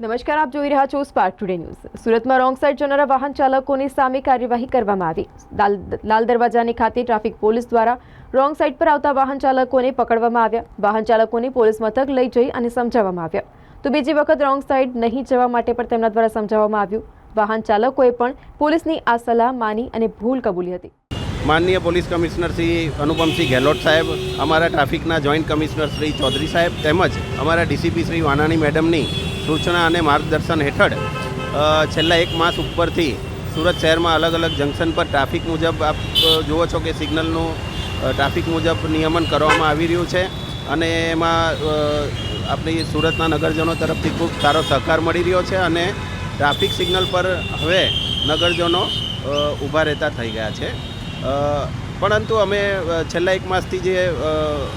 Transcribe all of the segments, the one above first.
નમસ્કાર, આપ જોઈ રહ્યા છો સ્પાર્ક ટુડે ન્યૂઝ સુરતમાં રોંગ સાઈડ જનારા વાહન ચાલકોની સામે કાર્યવાહી કરવામાં આવી. લાલ દરવાજાની ખાતે ટ્રાફિક પોલીસ દ્વારા રોંગ સાઈડ પર આવતા વાહન ચાલકોને પકડવામાં આવ્યા. વાહન ચાલકોને પોલીસ મથક લઈ જઈ અને સમજાવવામાં આવ્યા. તો બીજી વખત રોંગ સાઈડ નહીં જવા માટે પણ તેમના દ્વારા સમજાવવામાં આવ્યું. વાહન ચાલકોએ પણ પોલીસની આ સલાહ માની અને ભૂલ કબૂલી હતી. માનનીય પોલીસ કમિશનર શ્રી અનુપમસિંહ ગેહલોત સાહેબ, અમારા ટ્રાફિકના જોઈન્ટ કમિશનર શ્રી ચૌધરી સાહેબ તેમજ અમારા ડીસીપી શ્રી વાનાણી મેડમની સૂચના અને માર્ગદર્શન હેઠળ છેલ્લા એક માસ ઉપરથી સુરત શહેરમાં અલગ અલગ જંકશન પર ટ્રાફિક મુજબ આપ જુઓ છો કે સિગ્નલનું ટ્રાફિક મુજબ નિયમન કરવામાં આવી રહ્યું છે અને એમાં આપણી સુરતના નગરજનો તરફથી ખૂબ સારો સહકાર મળી રહ્યો છે અને ટ્રાફિક સિગ્નલ પર હવે નગરજનો ઊભા રહેતા થઈ ગયા છે. પરંતુ અમે છેલ્લા એક માસથી જે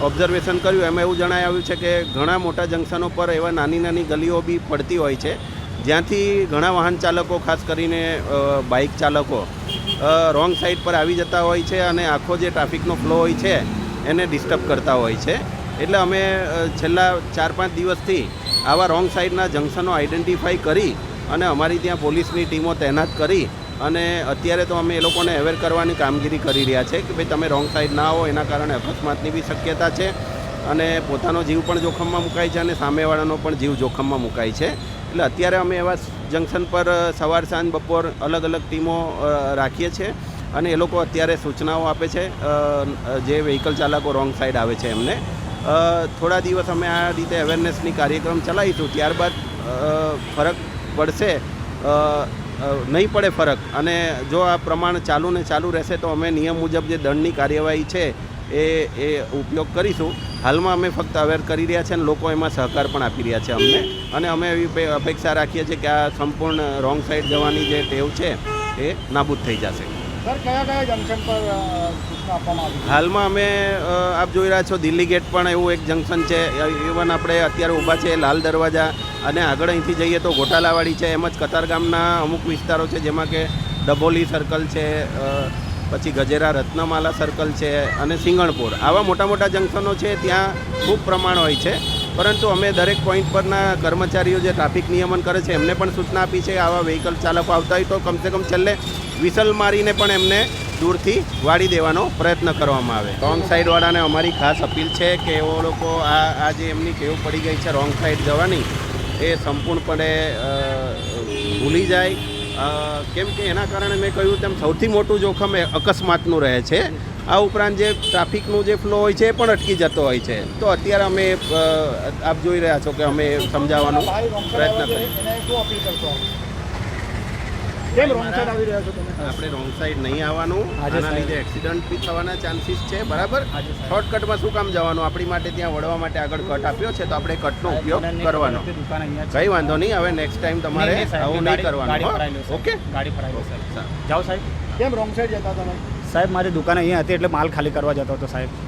ઓબ્ઝર્વેશન કર્યું, એમાં એવું જણાય આવ્યું છે કે ઘણા મોટા જંકશનો પર એવા નાની નાની ગલીઓ બી પડતી હોય છે, જ્યાંથી ઘણા વાહન ચાલકો, ખાસ કરીને બાઇક ચાલકો રોંગ સાઈડ પર આવી જતા હોય છે અને આખો જે ટ્રાફિકનો ફ્લો હોય છે, એને ડિસ્ટર્બ કરતા હોય છે. એટલે અમે છેલ્લા ચાર પાંચ દિવસથી આવા રોંગ સાઈડના જંકશનો આઈડેન્ટિફાઈ કરી અને અમારી ત્યાં પોલીસની ટીમો તૈનાત કરી અને અત્યારે તો અમે એ લોકોને અવેર કરવાની કામગીરી કરી રહ્યા છે કે ભાઈ તમે રોંગ સાઈડ ના આવો, એના કારણે અકસ્માતની બી શક્યતા છે અને પોતાનો જીવ પણ જોખમમાં મુકાય છે અને સામેવાળાનો પણ જીવ જોખમમાં મુકાય છે. એટલે અત્યારે અમે એવા જંકશન પર સવાર, સાંજ, બપોર અલગ અલગ ટીમો રાખીએ છીએ અને એ લોકો અત્યારે સૂચનાઓ આપે છે જે વ્હીકલ ચાલકો રોંગ સાઈડ આવે છે એમને. થોડા દિવસ અમે આ રીતે અવેરનેસની કાર્યક્રમ ચલાવીશું, ત્યારબાદ ફરક પડશે નહીં પડે ફરક. અને જો આ પ્રમાણ ચાલુ ને ચાલુ રહેશે તો અમે નિયમ મુજબ જે દંડની કાર્યવાહી છે એ એ ઉપયોગ કરીશું. હાલમાં અમે ફક્ત અવેર કરી રહ્યા છીએ અને લોકો એમાં સહકાર પણ આપી રહ્યા છે અમને. અને અમે એવી અપેક્ષા રાખીએ છીએ કે આ સંપૂર્ણ રોંગ સાઈડ જવાની જે ટેવ છે એ નાબૂદ થઈ જશે. હાલમાં અમે આપ જોઈ રહ્યા છો, દિલ્હી ગેટ પણ એવું એક જંકશન છે. ઇવન આપણે અત્યારે ઊભા છે લાલ દરવાજા અને આગળ અહીંથી જઈએ તો ગોટાલાવાડી છે, એમ જ કતારગામના અમુક વિસ્તારો છે, જેમાં કે ડભોલી સર્કલ છે પછી ગજેરા રત્નમાલા સર્કલ છે અને સિંગણપુર. આવા મોટા મોટા જંકશનો છે, ત્યાં ખૂબ પ્રમાણ હોય છે. પરંતુ અમે દરેક પોઈન્ટ પરના કર્મચારીઓ જે ટ્રાફિક નિયમન કરે છે, એમને પણ સૂચના આપી છે, આવા વ્હીકલ ચાલકો આવતા હોય તો કમસે કમ છેલ્લે વિસલ મારીને પણ એમને દૂરથી વાળી દેવાનો પ્રયત્ન કરવામાં આવે. રોંગ સાઈડવાળાને અમારી ખાસ અપીલ છે કે એઓ લોકો આ આ જે એમની ટેવ પડી ગઈ છે રોંગ સાઈડ જવાની, એ સંપૂર્ણપણે ભૂલી જાય. કેમ કે એના કારણે મેં કહ્યું તેમ સૌથી મોટું જોખમ એ અકસ્માતનું રહે છે. આ ઉપરાંત જે ટ્રાફિકનું જે ફ્લો હોય છે એ પણ અટકી જતો હોય છે. તો અત્યારે અમે આપ જોઈ રહ્યા છો કે અમે સમજાવવાનો પ્રયત્ન કરીએ. એને શું અપીલ કરશો કેમ રોંગ સાઈડ આવી રહ્યા છો તમે? આપણે રોંગ સાઈડ નહીં આવવાનું. આના લીધે એક્સિડન્ટ બી થવાના ચાન્સીસ છે બરાબર? શોર્ટકટમાં શું કામ જવાનું? આપણી માટે ત્યાં વળવા માટે આગળ કટ આપ્યો છે તો આપણે કટનો ઉપયોગ કરવાનો. કઈ વાંધો નહીં હવે નેક્સ્ટ ટાઈમ તમારે આવું નહીં કરવાનું ઓકે ગાડી ફરાયેલો જાઓ સાહેબ. કેમ રોંગ સાઈડ જતા તમે? સાહેબ મારી દુકાન અહીંયા હતી એટલે માલ ખાલી કરવા જતો હતો સાહેબ.